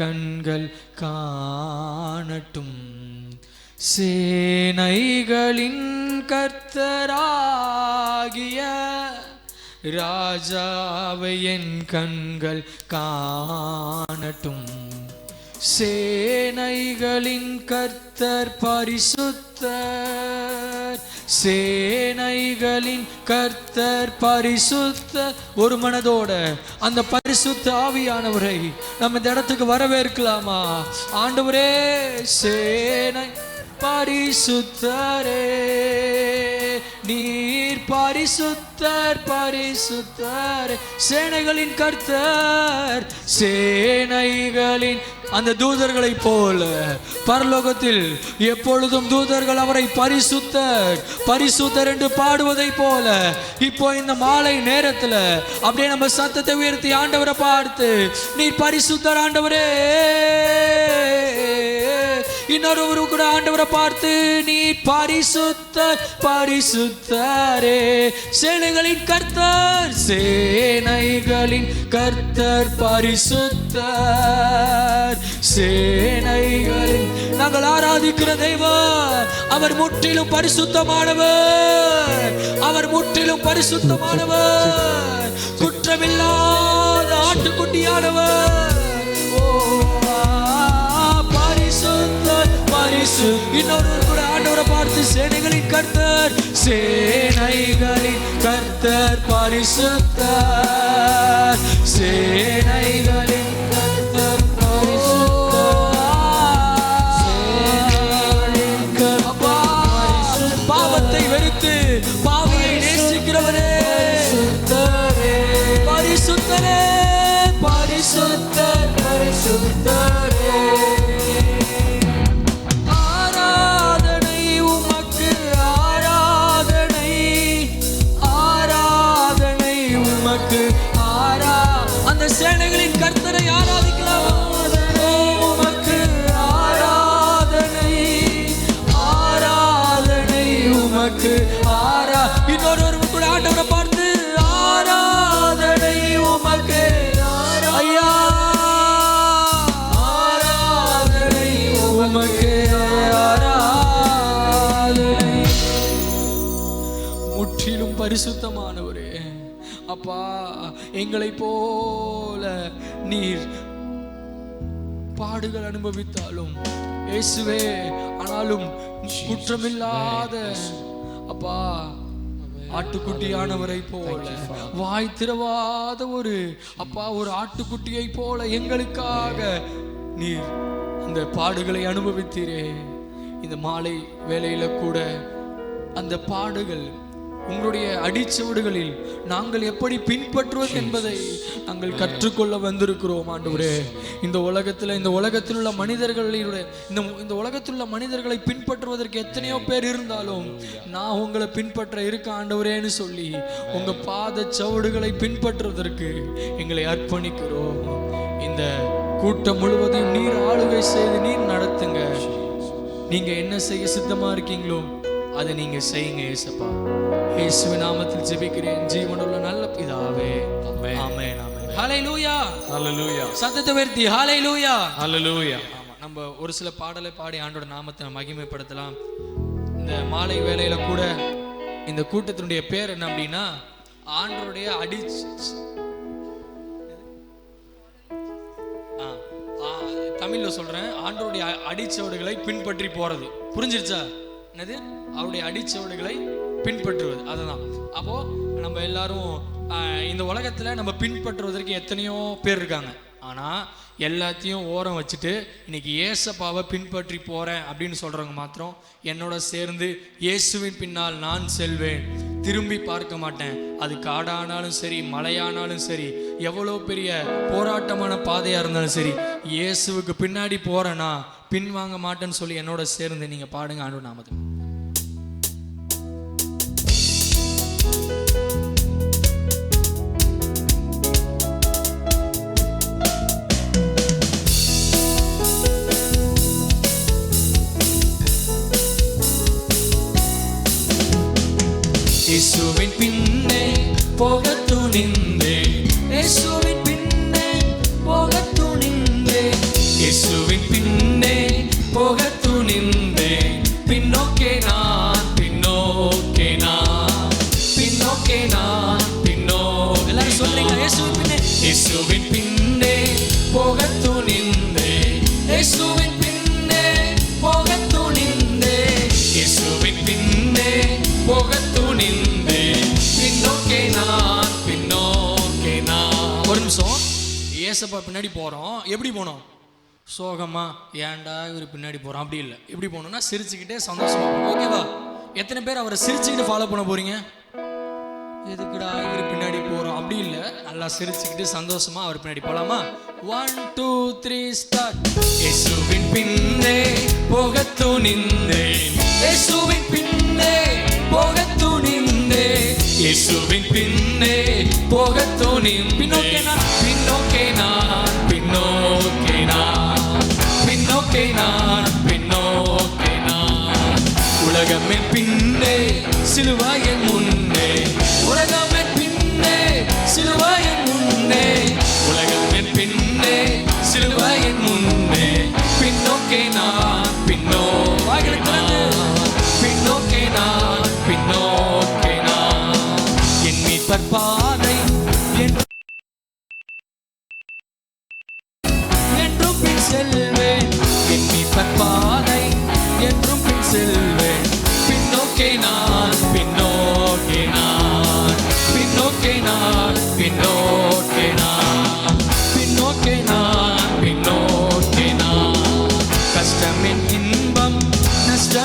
கண்கள் காணட்டும். சேனைகளின் கர்த்தராகிய ராஜாவை என் கண்கள் காணட்டும். சேனைகளின் கர்த்தர் பரிசுத்தர். சேனைகளின் கர்த்தர் பரிசுத்த ஒரு மனதோட அந்த பரிசுத்த ஆவியானவரை நம்ம இந்த இடத்துக்கு வரவேற்கலாமா? ஆண்டவரே சேனை பரிசுத்தரே. நீர் பரிசுத்தர் பரிசுத்தர். சேனைகளின் கர்த்தர் சேனைகளின் அந்த தூதர்களைப் போல. பரலோகத்தில் எப்பொழுதும் தூதர்கள் அவரை பரிசுத்தர் பரிசுத்தர் என்று பாடுவதை போல. இப்போ இந்த மாலை நேரத்தில் அப்படியே நம்ம சத்தத்தை உயர்த்தி ஆண்டவரை பார்த்து நீ பரிசுத்தர் ஆண்டவரே! இன்னொரு கூட ஆண்டவரை பார்த்து நீ பரிசுத்த பரிசுத்தரே! சேனைகளின் கர்த்தர் சேனைகளின் கர்த்தர் பரிசுத்தர்! சேனைகளில் நாங்கள் ஆராதிக்கிற தெய்வம் அவர் முற்றிலும் பரிசுத்தமானவர். அவர் முற்றிலும் பரிசுத்தமானவர். குற்றமில்லாத ஆட்டுக்குட்டியானவர். ஓ பரிசுத்தர் பரிசு. இன்னொரு கூட ஆண்டவரை பார்த்து சேனைகளின் கர்த்தர் சேனைகளின் கர்த்தர் பரிசுத்தர். சேனைகளின் சேனைகளின் கர்த்தரை ஆராதிக்கலாம். உமக்கு ஆராதனை ஆராதனை உமக்கு ஆரா இன்னொரு கூட ஆண்டவரை பார்த்து ஆராதனை உமக்கு ஐயா ஆராதனை உமக்கு ஆராதனை. முற்றிலும் பரிசுத்தமானவரே. அப்பா எங்களை போல நீர் பாடுகள் அனுபவித்தாலும் இயேசுவே ஆனாலும் குற்றமில்லாத அப்பா ஆட்டுக்குட்டியானவரை போல வாய் திறவாத ஒரு அப்பா ஒரு ஆட்டுக்குட்டியை போல எங்களுக்காக நீர் அந்த பாடுகளை அனுபவித்தீரே. இந்த மாலை வேலையில கூட அந்த பாடுகள் உங்களுடைய அடிச்சுவடுகளில் நாங்கள் எப்படி பின்பற்றுவது என்பதை நாங்கள் கற்றுக்கொள்ள வந்திருக்கிறோம் ஆண்டவரே. இந்த உலகத்தில் இந்த உலகத்தில் உள்ள மனிதர்களுடைய இந்த இந்த உலகத்தில் உள்ள மனிதர்களை பின்பற்றுவதற்கு எத்தனையோ பேர் இருந்தாலும் நான் உங்களை பின்பற்ற இருக்க ஆண்டவரேன்னு சொல்லி உங்க பாத சவுடுகளை பின்பற்றுவதற்கு எங்களை அர்ப்பணிக்கிறோம். இந்த கூட்டம் முழுவதையும் நீர் ஆளுகை செய்து நீர் நடத்துங்க. நீங்க என்ன செய்ய சித்தமா இருக்கீங்களோ அதை நீங்க செய்யுங்க ஏசப்பா. இயேசுவி நாமத்தில் ஜெபிக்கிறேன். ஜீவனுள்ள நல்ல பிதாவே. ஆமென். ஆமென் ஹalleluya. Hallelujah. சத்தத்தை உயர்த்தி ஹalleluya. Hallelujah. ஆமா நம்ம ஒரு சில பாடலை பாடி ஆண்டோட நாமத்தை மகிமைப்படுத்தலாம். இந்த மாலை வேளையில கூட இந்த கூட்டத்தினுடைய பேர் என்ன அப்படின்னா ஆண்டருடைய அடி தமிழ்ல சொல்றேன். ஆண்டவருடைய அ- அடிச்சுவடுகளை பின்பற்றி போறது. புரிஞ்சிருச்சா? என்னது? அவருடைய அடிச்சுவடுகளை பின்பற்றுவது அதுதான். அப்போ நம்ம எல்லாரும் இந்த உலகத்துல நம்ம பின்பற்றுவதற்கு எத்தனையோ பேர் இருக்காங்க. ஆனா எல்லாத்தையும் ஓரம் வச்சுட்டு இன்னைக்கு ஏசப்பாவை பின்பற்றி போறேன் அப்படின்னு சொல்றவங்க மாத்திரம் என்னோட சேர்ந்து இயேசுவின் பின்னால் நான் செல்வேன். திரும்பி பார்க்க மாட்டேன். அது காடானாலும் சரி மலையானாலும் சரி எவ்வளோ பெரிய போராட்டமான பாதையாக இருந்தாலும் சரி இயேசுவுக்கு பின்னாடி போகிறேன்னா பின்வாங்க மாட்டேன்னு சொல்லி என்னோட சேர்ந்து நீங்கள் பாடுங்க ஆண்டு நாமது ஏசப்பா பின்னாடி போறோம். எப்படி போனோம்? சோகமாக ஏன்டா இவர் பின்னாடி போறோம் அப்படி இல்லை. எப்படி போகணும்னா சிரிச்சுக்கிட்டே சந்தோஷமா போகணும் ஓகேவா எத்தனை பேர் அவரை சிரிச்சுக்கிட்டு ஃபாலோ பண்ண போறீங்க? எதுக்குடா இவர் பின்னாடி போறோம்? அப்படி இல்லை. நல்லா சிரிச்சுக்கிட்டு சந்தோஷமா அவர் பின்னாடி போலாமா? ஒன் டூ த்ரீ ஸ்டார்ட் இயேசுவின் பின்னே போக துணிந்தேன். இயேசுவின் பின்னே போக துணிந்தேன். இயேசுவின் பின்னே போக துணிந்தேன். பின்னோக்கே நான் பின்னோக்கே நான் பின்னோக்கே நான் பின்னோக்கே நான் பின்னோக்கே நான் உலகமே பின்னே சிலுவாயன் முன்னே. உலகமே பின்னே சிலுவாயன் முன்னே. உலகமே பின்னே சிலுவாயன் முன்னே. பின்னோக்கே நான்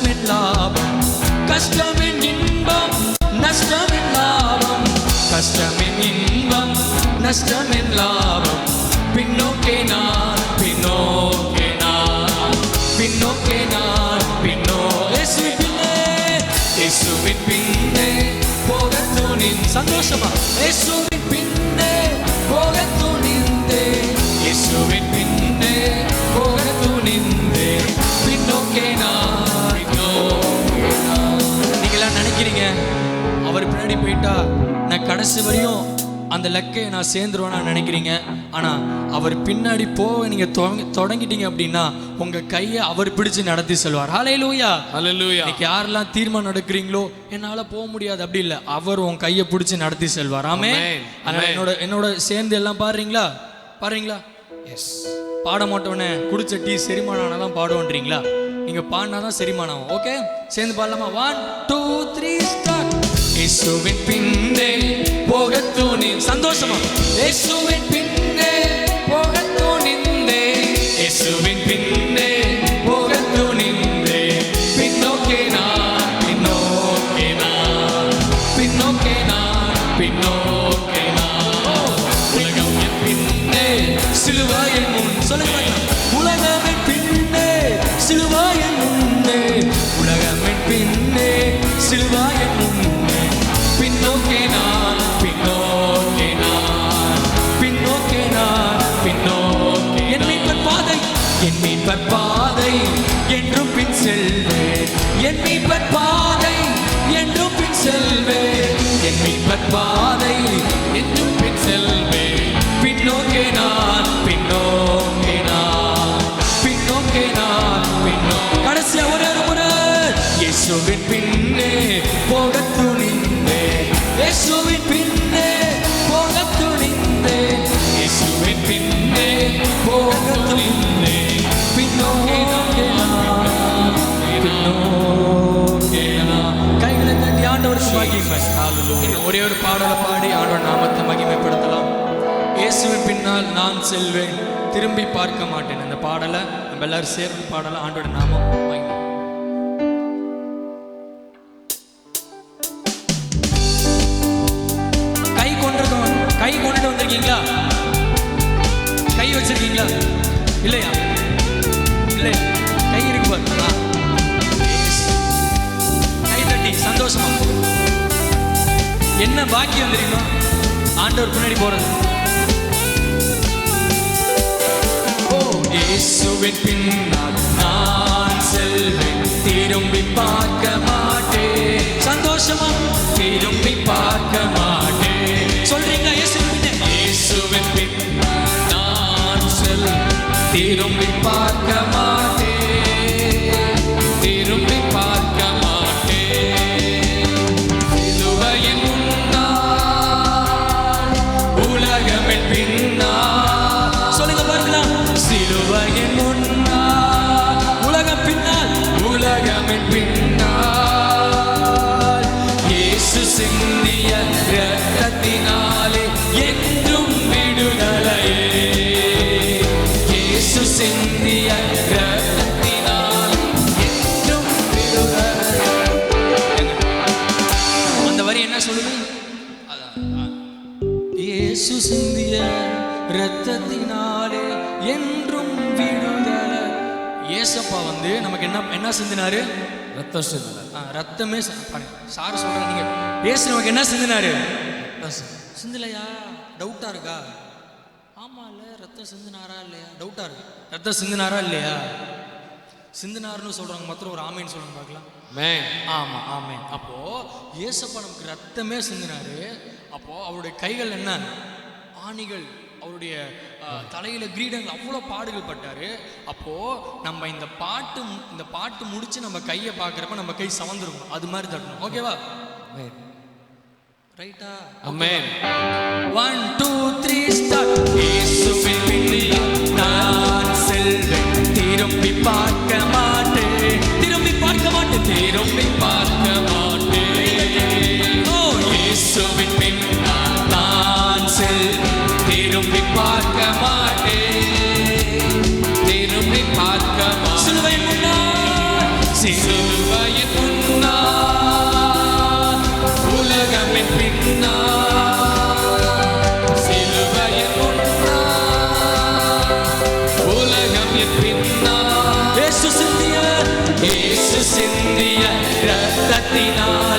நஷ்டமின் லாபம் கஷ்டமின் இன்பம் நஷ்டமின் லாபம். கஷ்டமின் இன்பம் நஷ்டமின் லாபம். பின்னோக்கே நான் பின்னோக்கே நான். பின்னோக்கே நான் பின்னோ. இயேசுவின் பின்னே இயேசுவின் பின்னே போக துணின் சந்தோஷமா. இயேசுவின் பின்னே போக துணிந்தே இயேசுவின் பின்னாடி போயிட்டா நான் கடைசி வரையும் அந்த லக்கையை நான் சேர்ந்துருவேன்னு நினைக்கிறீங்க. ஆனால் அவர் பின்னாடி போக நீங்கள் தொடங்கி தொடங்கிட்டீங்க அப்படின்னா உங்கள் கையை அவர் பிடிச்சு நடத்தி செல்வார். ஹலே லூயா ஹalleluya இன்னைக்கு யாரெல்லாம் தீர்மானம் எடுக்கிறீங்களோ என்னால் போக முடியாது. அப்படி இல்லை. அவர் உன் கையை பிடிச்சி நடத்தி செல்வார். ஆமே. அதனால. என்னோட என்னோட சேர்ந்து எல்லாம் பாடுறீங்களா? பாடுறீங்களா? எஸ் பாட மாட்டோன்னே குடிச்ச டீ செரிமானம் தான் பாடுவோன்றீங்களா? நீங்கள் பாடினா தான் செரிமானம் ஓகே சேர்ந்து பாடலாமா? ஒன் டூ த்ரீ இயேசுவின் பின்னே போக துணி சந்தோஷமா. இயேசுவின் மீட்பர் பாதை என்றும் பின் செல்வேன். என் மீட்பர் பாதை என்றும் பின் செல்வேன். என் மீட்பர் பாதை என்றும் ஒரே ஒரு பாடலை பாடி ஆண்டவர் நாமத்தை மகிமைப்படுத்தலாம். இயேசுவின் பின்னால் நான் செல்வேன். திரும்பி பார்க்க மாட்டேன். அந்த பாடலை நம்ம எல்லாரும் சேர்ந்து பாடலை ஆண்டோட நாமம் மகிமை கை கொண்டு கை கொண்டு வந்திருக்கீங்களா? கை வச்சிருக்கீங்களா? இல்லையா? இல்லை கை இருக்கு பார்த்தீங்களா என்ன பாக்கியம் தெரியுமா? ஆண்டவர் பின்னாடி போறது. இயேசுவின் பின்னால் நான் செல்வேன். திரும்பி பார்க்க மாட்டேன். சந்தோஷமா? திரும்பி பார்க்க மாட்டேன். சொல்றீங்க இயேசுவின் இயேசுவின் பின்னால் நான் செல்வேன். திரும்பி பார்க்க ஏசப்பா வந்து நமக்கு என்ன என்ன சிந்தினாரு ரத்தம் சிந்தினார் ரத்தமே சார் சொல்கிறேன் நீங்கள் ஏசு நமக்கு என்ன சிந்தினாரு சிந்தலையா டவுட்டாக இருக்கா? ஆமாம் இல்லை ரத்தம் சிந்தினாரா இல்லையா? டவுட்டாக இருக்கு. ரத்தம் சிந்தினாரா இல்லையா? சிந்தினார்னு சொல்கிறாங்க மாத்திரம் ஒரு ஆமைன்னு சொல்லுங்க பார்க்கலாம். மே ஆமாம் ஆமே அப்போது இயேசப்பா நமக்கு ரத்தமே சிந்தினாரு அப்போது அவருடைய கைகள் என்ன? ஆணிகள் அவருடைய தலையில் கிரீடங்கள் அவ்வளோ பாடுகள் பட்டார். அப்போது நம்ம இந்த பாட்டு இந்த பாட்டு முடித்து நம்ம கையை பார்க்குறப்ப நம்ம கை சவந்துருக்கும். அது மாதிரி தட்டணும். ஓகேவா? ரைட்டா அமே ஒன் டூ த்ரீ ஸ்டார்ட் சிந்திய ரத்தத்தினால்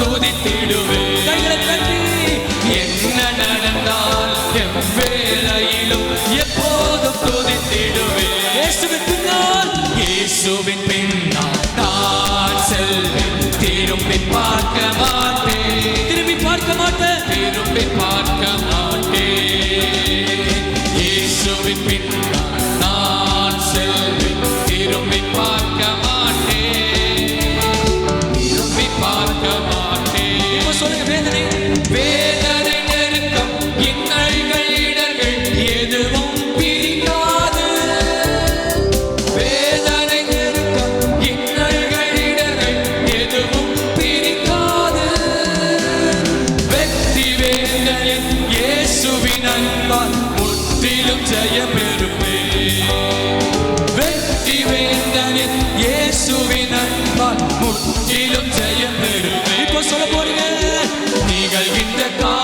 tu Give him an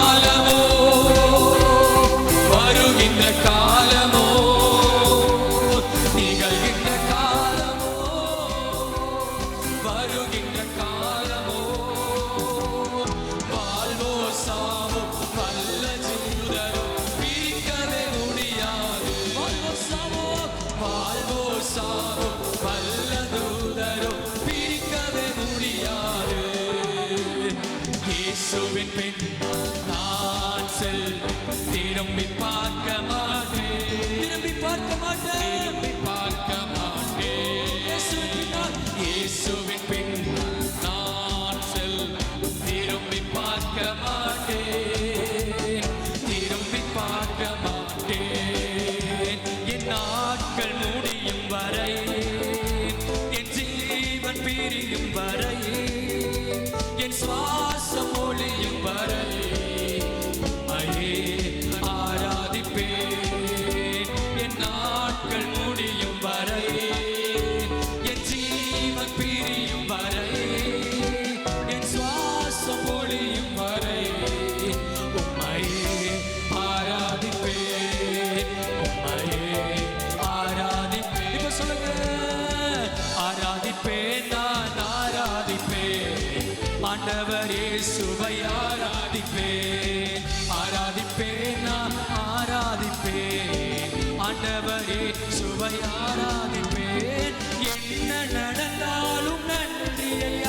Mala திரும்பி பார்க்க மாட்டேன். திரும்பி பார்க்க மாட்டேன். ஆண்டவரே சுவையாராதிப்பேன். என்ன நடந்தாலும் நன்றியை.